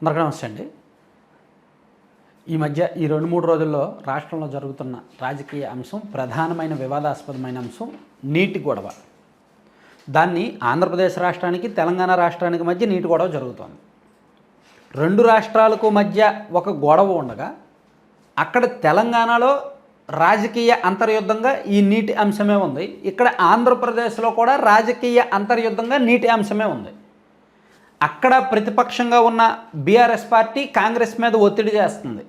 అందరికీ నమస్తే అండి. ఈ మధ్య ఈ రెండు మూడు రోజుల్లో రాష్ట్రంలో జరుగుతున్న రాజకీయ అంశం ప్రధానమైన వివాదాస్పదమైన అంశం నీటి గొడవ. దాన్ని ఆంధ్రప్రదేశ్ రాష్ట్రానికి తెలంగాణ రాష్ట్రానికి మధ్య నీటి గొడవ జరుగుతోంది. రెండు రాష్ట్రాలకు మధ్య ఒక గొడవ ఉండగా అక్కడ తెలంగాణలో రాజకీయ అంతర్యుద్ధంగా ఈ నీటి అంశమే ఉంది. ఇక్కడ ఆంధ్రప్రదేశ్లో కూడా రాజకీయ అంతర్యుద్ధంగా నీటి అంశమే ఉంది. అక్కడ ప్రతిపక్షంగా ఉన్న బీఆర్ఎస్ పార్టీ కాంగ్రెస్ మీద ఒత్తిడి చేస్తుంది.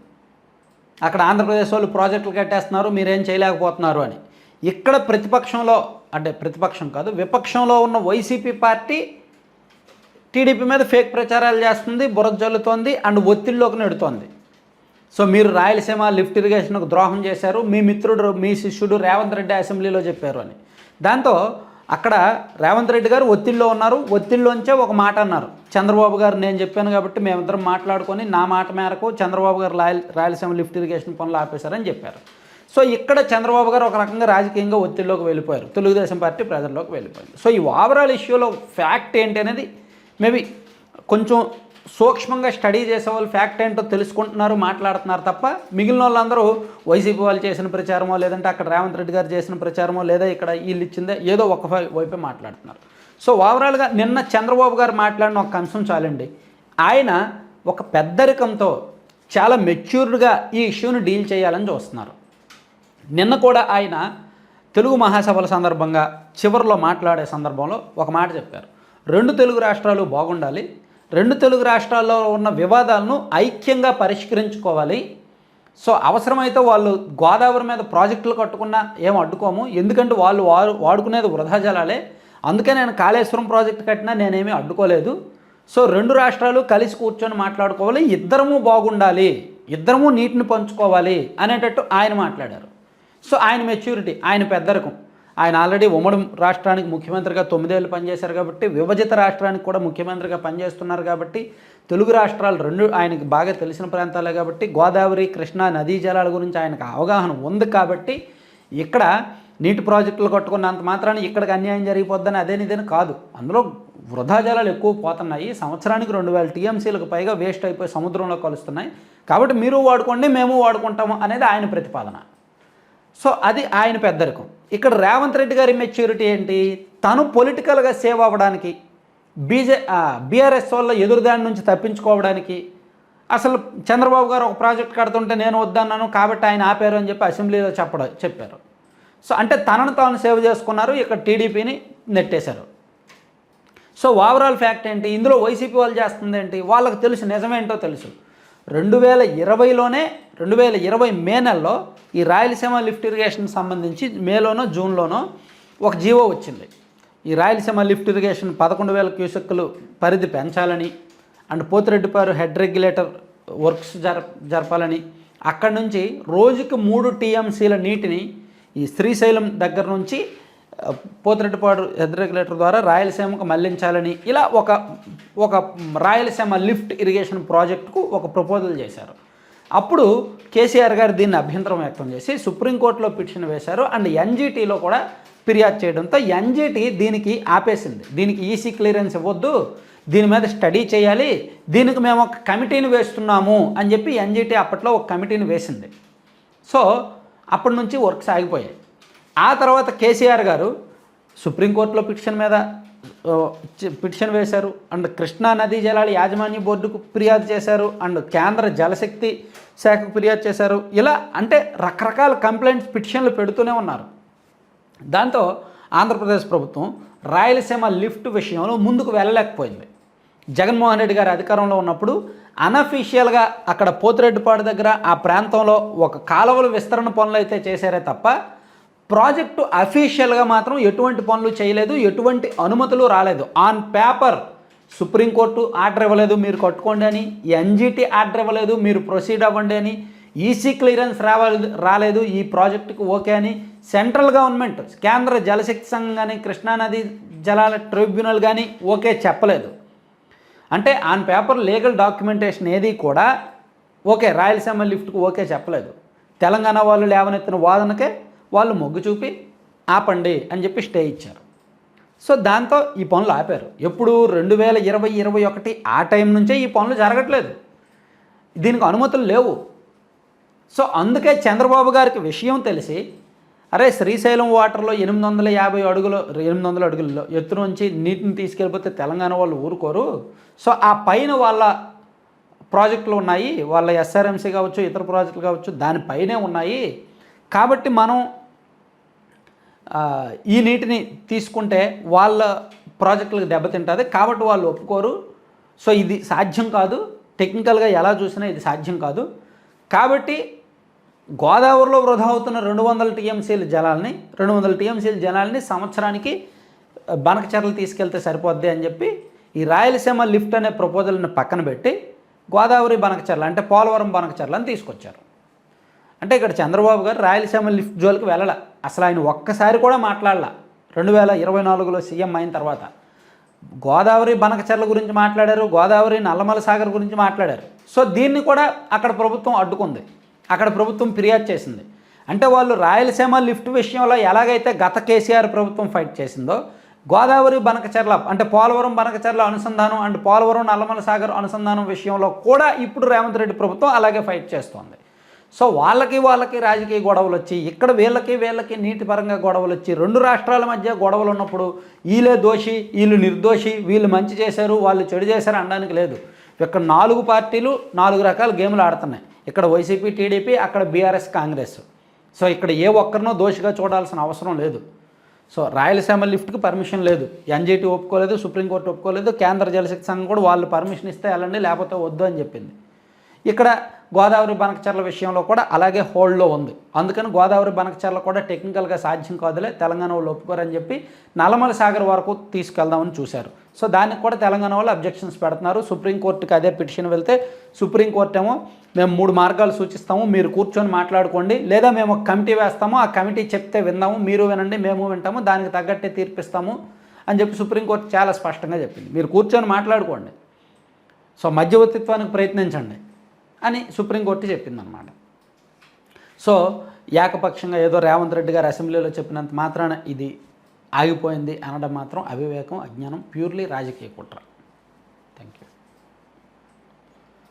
అక్కడ ఆంధ్రప్రదేశ్ వాళ్ళు ప్రాజెక్టులు కట్టేస్తున్నారు మీరేం చేయలేకపోతున్నారు అని. ఇక్కడ ప్రతిపక్షంలో అంటే ప్రతిపక్షం కాదు విపక్షంలో ఉన్న వైసీపీ పార్టీ టీడీపీ మీద ఫేక్ ప్రచారాలు చేస్తుంది బురద జల్లుతోంది అండ్ ఒత్తిడిలోకి నెడుతోంది. సో మీరు రాయలసీమ లిఫ్ట్ ఇరిగేషన్కు ద్రోహం చేశారు మీ మిత్రుడు మీ శిష్యుడు రేవంత్ రెడ్డి అసెంబ్లీలో చెప్పారు అని. దాంతో అక్కడ రేవంత్ రెడ్డి గారు ఒత్తిడిలో ఉన్నారు. ఒత్తిడిలోంచే ఒక మాట అన్నారు. చంద్రబాబు గారు నేను చెప్పాను కాబట్టి మేమిద్దరం మాట్లాడుకొని నా మాట మేరకు చంద్రబాబు గారు రాయల రాయలసీమ లిఫ్ట్ ఇరిగేషన్ పనులు ఆపేశారని చెప్పారు. సో ఇక్కడ చంద్రబాబు గారు ఒక రకంగా రాజకీయంగా ఒత్తిడిలోకి వెళ్ళిపోయారు. తెలుగుదేశం పార్టీ ప్రజల్లోకి వెళ్ళిపోయింది. సో ఈ ఓవరాల్ ఇష్యూలో ఫ్యాక్ట్ ఏంటి అనేది మేబీ కొంచెం సూక్ష్మంగా స్టడీ చేసే వాళ్ళు ఫ్యాక్ట్ ఏంటో తెలుసుకుంటున్నారు మాట్లాడుతున్నారు తప్ప మిగిలిన వాళ్ళందరూ వైసీపీ వాళ్ళు చేసిన ప్రచారమో లేదంటే అక్కడ రేవంత్ రెడ్డి గారు చేసిన ప్రచారమో లేదా ఇక్కడ వీళ్ళు ఇచ్చిందే ఏదో ఒక వైపే మాట్లాడుతున్నారు. సో ఓవరాల్గా నిన్న చంద్రబాబు గారు మాట్లాడిన ఒక అంశం చాలండి. ఆయన ఒక పెద్దరికంతో చాలా మెచ్యూర్డ్గా ఈ ఇష్యూని డీల్ చేయాలని చూస్తున్నారు. నిన్న కూడా ఆయన తెలుగు మహాసభల సందర్భంగా చివరిలో మాట్లాడే సందర్భంలో ఒక మాట చెప్పారు. రెండు తెలుగు రాష్ట్రాలు బాగుండాలి రెండు తెలుగు రాష్ట్రాల్లో ఉన్న వివాదాలను ఐక్యంగా పరిష్కరించుకోవాలి. సో అవసరమైతే వాళ్ళు గోదావరి మీద ప్రాజెక్టులు కట్టుకున్నా ఏం అడ్డుకోము. ఎందుకంటే వాళ్ళు వారు వాడుకునేది వృధా జలాలే. అందుకే నేను కాళేశ్వరం ప్రాజెక్టు కట్టినా నేనేమీ అడ్డుకోలేదు. సో రెండు రాష్ట్రాలు కలిసి కూర్చొని మాట్లాడుకోవాలి. ఇద్దరము బాగుండాలి. ఇద్దరము నీటిని పంచుకోవాలి అనేటట్టు ఆయన మాట్లాడారు. సో ఆయన మెచ్యూరిటీ ఆయన పెద్దరకం. ఆయన ఆల్రెడీ ఉమ్మడి రాష్ట్రానికి ముఖ్యమంత్రిగా తొమ్మిదేళ్ళు పనిచేశారు కాబట్టి విభజిత రాష్ట్రానికి కూడా ముఖ్యమంత్రిగా పనిచేస్తున్నారు కాబట్టి తెలుగు రాష్ట్రాలు రెండు ఆయనకి బాగా తెలిసిన ప్రాంతాలే కాబట్టి గోదావరి కృష్ణా నదీ జలాల గురించి ఆయనకు అవగాహన ఉంది కాబట్టి ఇక్కడ నీటి ప్రాజెక్టులు కట్టుకున్నంత మాత్రాన్ని ఇక్కడికి అన్యాయం జరిగిపోద్దని అదేనిదని కాదు. అందులో వృధా జలాలు ఎక్కువ పోతున్నాయి. సంవత్సరానికి రెండు వేల టీఎంసీలకు పైగా వేస్ట్ అయిపోయి సముద్రంలో కలుస్తున్నాయి. కాబట్టి మీరు వాడుకోండి మేము వాడుకుంటాము అనేది ఆయన ప్రతిపాదన. సో అది ఆయన పెద్దరికం. ఇక్కడ రేవంత్ రెడ్డి గారి మెచ్యూరిటీ ఏంటి? తను పొలిటికల్గా సేవ్ అవ్వడానికి బీజే బీఆర్ఎస్ వల్ల ఎదురుదాడి నుంచి తప్పించుకోవడానికి అసలు చంద్రబాబు గారు ఒక ప్రాజెక్ట్ కడుతుంటే నేను వద్దన్నాను కాబట్టి ఆయన ఆపారు అని చెప్పి అసెంబ్లీలో చెప్పడం చెప్పారు. సో అంటే తనను తాను సేవ్ చేసుకున్నారు ఇక్కడ టీడీపీని నెట్టేశారు. సో ఓవరాల్ ఫ్యాక్ట్ ఏంటి? ఇందులో వైసీపీ వాళ్ళు చేస్తుంది ఏంటి? వాళ్ళకి తెలుసు నిజమేంటో తెలుసు. రెండు వేల ఇరవైలోనే రెండు వేల ఇరవై మే నెలలో ఈ రాయలసీమ లిఫ్ట్ ఇరిగేషన్ సంబంధించి మేలోనో జూన్లోనో ఒక జీవో వచ్చింది. ఈ రాయలసీమ లిఫ్ట్ ఇరిగేషన్ పదకొండు వేల క్యూసెక్కులు పరిధి పెంచాలని and Pothireddypadu head regulator works జర జరపాలని అక్కడి నుంచి రోజుకి మూడు టీఎంసీల నీటిని ఈ శ్రీశైలం దగ్గర నుంచి పోతిరెడ్డిపాడు హెడ్ రెగ్యులేటర్ ద్వారా రాయలసీమకు మళ్ళించాలని ఇలా ఒక ఒక రాయలసీమ లిఫ్ట్ ఇరిగేషన్ ప్రాజెక్టుకు ఒక ప్రపోజల్ చేశారు. అప్పుడు కేసీఆర్ గారు దీన్ని అభ్యంతరం వ్యక్తం చేసి సుప్రీంకోర్టులో పిటిషన్ వేశారు అండ్ ఎన్జీటీలో కూడా ఫిర్యాదు చేయడంతో ఎన్జీటీ దీనికి ఆపేసింది. దీనికి ఈసీ క్లియరెన్స్ ఇవ్వద్దు. దీని మీద స్టడీ చేయాలి. దీనికి మేము ఒక కమిటీని వేస్తున్నాము అని చెప్పి ఎన్జీటీ అప్పట్లో ఒక కమిటీని వేసింది. సో అప్పటి నుంచి వర్క్స్ ఆగిపోయాయి. ఆ తర్వాత కేసీఆర్ గారు సుప్రీంకోర్టులో పిటిషన్ మీద పిటిషన్ వేశారు. అండ్ కృష్ణా నదీ జలాల యాజమాన్య బోర్డుకు ఫిర్యాదు చేశారు. అండ్ కేంద్ర జలశక్తి శాఖకు ఫిర్యాదు చేశారు. ఇలా అంటే రకరకాల కంప్లైంట్స్ పిటిషన్లు పెడుతూనే ఉన్నారు. దాంతో ఆంధ్రప్రదేశ్ ప్రభుత్వం రాయలసీమ లిఫ్ట్ విషయంలో ముందుకు వెళ్ళలేకపోయింది. జగన్మోహన్ రెడ్డి గారు అధికారంలో ఉన్నప్పుడు అనఫీషియల్గా అక్కడ పోతిరెడ్డిపాడు దగ్గర ఆ ప్రాంతంలో ఒక కాలువల విస్తరణ పనులు అయితే చేశారే తప్ప ప్రాజెక్టు అఫీషియల్గా మాత్రం ఎటువంటి పనులు చేయలేదు ఎటువంటి అనుమతులు రాలేదు. ఆన్ పేపర్ సుప్రీంకోర్టు ఆర్డర్ ఇవ్వలేదు మీరు కట్టుకోండి అని ఎన్జిటి ఆర్డర్ ఇవ్వలేదు మీరు ప్రొసీడ్ అవ్వండి అని ఈసీ క్లియరెన్స్ రావాలి రాలేదు ఈ ప్రాజెక్టుకు ఓకే అని సెంట్రల్ గవర్నమెంట్ కేంద్ర జలశక్తి సంఘం కానీ కృష్ణానది జలాల ట్రిబ్యునల్ కానీ ఓకే చెప్పలేదు. అంటే ఆన్ పేపర్ లీగల్ డాక్యుమెంటేషన్ ఏది కూడా ఓకే రాయలసీమ లిఫ్ట్కు ఓకే చెప్పలేదు. తెలంగాణ వాళ్ళు లేవనెత్తిన వాదనకే వాళ్ళు మొగ్గు చూపి ఆపండి అని చెప్పి స్టే ఇచ్చారు. సో దాంతో ఈ పనులు ఆపారు. ఎప్పుడు రెండు వేల ఇరవై ఇరవై ఒకటి ఆ టైం నుంచే ఈ పనులు జరగట్లేదు. దీనికి అనుమతులు లేవు. సో అందుకే చంద్రబాబు గారికి విషయం తెలిసి అరే శ్రీశైలం వాటర్లో ఎనిమిది వందల యాభై అడుగులు ఎనిమిది వందల అడుగుల్లో ఎత్తు నుంచి నీటిని తీసుకెళ్ళిపోతే తెలంగాణ వాళ్ళు ఊరుకోరు. సో ఆ పైన వాళ్ళ ప్రాజెక్టులు ఉన్నాయి. వాళ్ళ ఎస్ఆర్ఎంసీ కావచ్చు ఇతర ప్రాజెక్టులు కావచ్చు దానిపైనే ఉన్నాయి. కాబట్టి మనం ఈ నీటిని తీసుకుంటే వాళ్ళ ప్రాజెక్టులకు దెబ్బతింటుంది కాబట్టి వాళ్ళు ఒప్పుకోరు. సో ఇది సాధ్యం కాదు. టెక్నికల్గా ఎలా చూసినా ఇది సాధ్యం కాదు. కాబట్టి గోదావరిలో వృధా అవుతున్న రెండు వందల టీఎంసీల జలాల్ని రెండు వందల టీఎంసీల జలాల్ని సంవత్సరానికి బనకచర్లు తీసుకెళ్తే సరిపోద్ది అని చెప్పి ఈ రాయలసీమ లిఫ్ట్ అనే ప్రపోజల్ని పక్కన పెట్టి గోదావరి బనకచర్లు అంటే పోలవరం బనకచర్లని తీసుకొచ్చారు. అంటే ఇక్కడ చంద్రబాబు గారు రాయలసీమ లిఫ్ట్ జోలికి వెళ్ళాల. అసలు ఆయన ఒక్కసారి కూడా మాట్లాడాల. రెండు వేల ఇరవై నాలుగులో సీఎం అయిన తర్వాత గోదావరి బనకచర్ల గురించి మాట్లాడారు గోదావరి నల్లమల సాగర్ గురించి మాట్లాడారు. సో దీన్ని కూడా అక్కడ ప్రభుత్వం అడ్డుకుంది. అక్కడ ప్రభుత్వం ఫిర్యాదు చేసింది. అంటే వాళ్ళు రాయలసీమ లిఫ్ట్ విషయంలో ఎలాగైతే గత కేసీఆర్ ప్రభుత్వం ఫైట్ చేసిందో గోదావరి బనకచర్ల అంటే పోలవరం బనకచర్ల అనుసంధానం అండ్ పోలవరం నల్లమల సాగర్ అనుసంధానం విషయంలో కూడా ఇప్పుడు రేవంత్ రెడ్డి ప్రభుత్వం అలాగే ఫైట్ చేస్తోంది. సో వాళ్ళకి వాళ్ళకి రాజకీయ గొడవలు వచ్చి ఇక్కడ వీళ్ళకి వీళ్ళకి నీటిపరంగా గొడవలు వచ్చి రెండు రాష్ట్రాల మధ్య గొడవలు ఉన్నప్పుడు వీళ్ళే దోషి వీళ్ళు నిర్దోషి వీళ్ళు మంచి చేశారు వాళ్ళు చెడు చేశారు అనడానికి లేదు. ఇక్కడ నాలుగు పార్టీలు నాలుగు రకాల గేమ్లు ఆడుతున్నాయి. ఇక్కడ వైసీపీ టీడీపీ అక్కడ బీఆర్ఎస్ కాంగ్రెస్. సో ఇక్కడ ఏ ఒక్కరినో దోషిగా చూడాల్సిన అవసరం లేదు. సో రాయలసీమ లిఫ్ట్కి పర్మిషన్ లేదు. ఎన్జీటీ ఒప్పుకోలేదు సుప్రీంకోర్టు ఒప్పుకోలేదు కేంద్ర జలశక్తి సంఘం కూడా వాళ్ళు పర్మిషన్ ఇస్తే వెళ్ళండి లేకపోతే వద్దు అని చెప్పింది. ఇక్కడ గోదావరి బనకచర్ల విషయంలో కూడా అలాగే హోల్డ్లో ఉంది. అందుకని గోదావరి బనకచర్ల కూడా టెక్నికల్గా సాధ్యం కాదులే తెలంగాణ వాళ్ళు ఒప్పుకోరని చెప్పి నల్లమల సాగర్ వరకు తీసుకెళ్దామని చూశారు. సో దానికి కూడా తెలంగాణ వాళ్ళు అబ్జెక్షన్స్ పెడుతున్నారు. సుప్రీంకోర్టుకి అదే పిటిషన్ వెళ్తే సుప్రీంకోర్టు ఏమో మేము మూడు మార్గాలు సూచిస్తాము మీరు కూర్చొని మాట్లాడుకోండి లేదా మేము ఒక కమిటీ వేస్తాము ఆ కమిటీ చెప్తే విందాము మీరు వినండి మేము వింటాము దానికి తగ్గట్టే తీర్పిస్తాము అని చెప్పి సుప్రీంకోర్టు చాలా స్పష్టంగా చెప్పింది. మీరు కూర్చొని మాట్లాడుకోండి. సో మధ్యవర్తిత్వానికి ప్రయత్నించండి. అని సుప్రీంకోర్టు చెప్పిందనమాట సో ఏకపక్షంగా ఏదో రేవంత్ రెడ్డి గారు అసెంబ్లీలో చెప్పినంత మాత్రాన ఇది ఆగిపోయింది అనడం మాత్రం అవివేకం అజ్ఞానం ప్యూర్లీ రాజకీయ కుట్ర. Thank you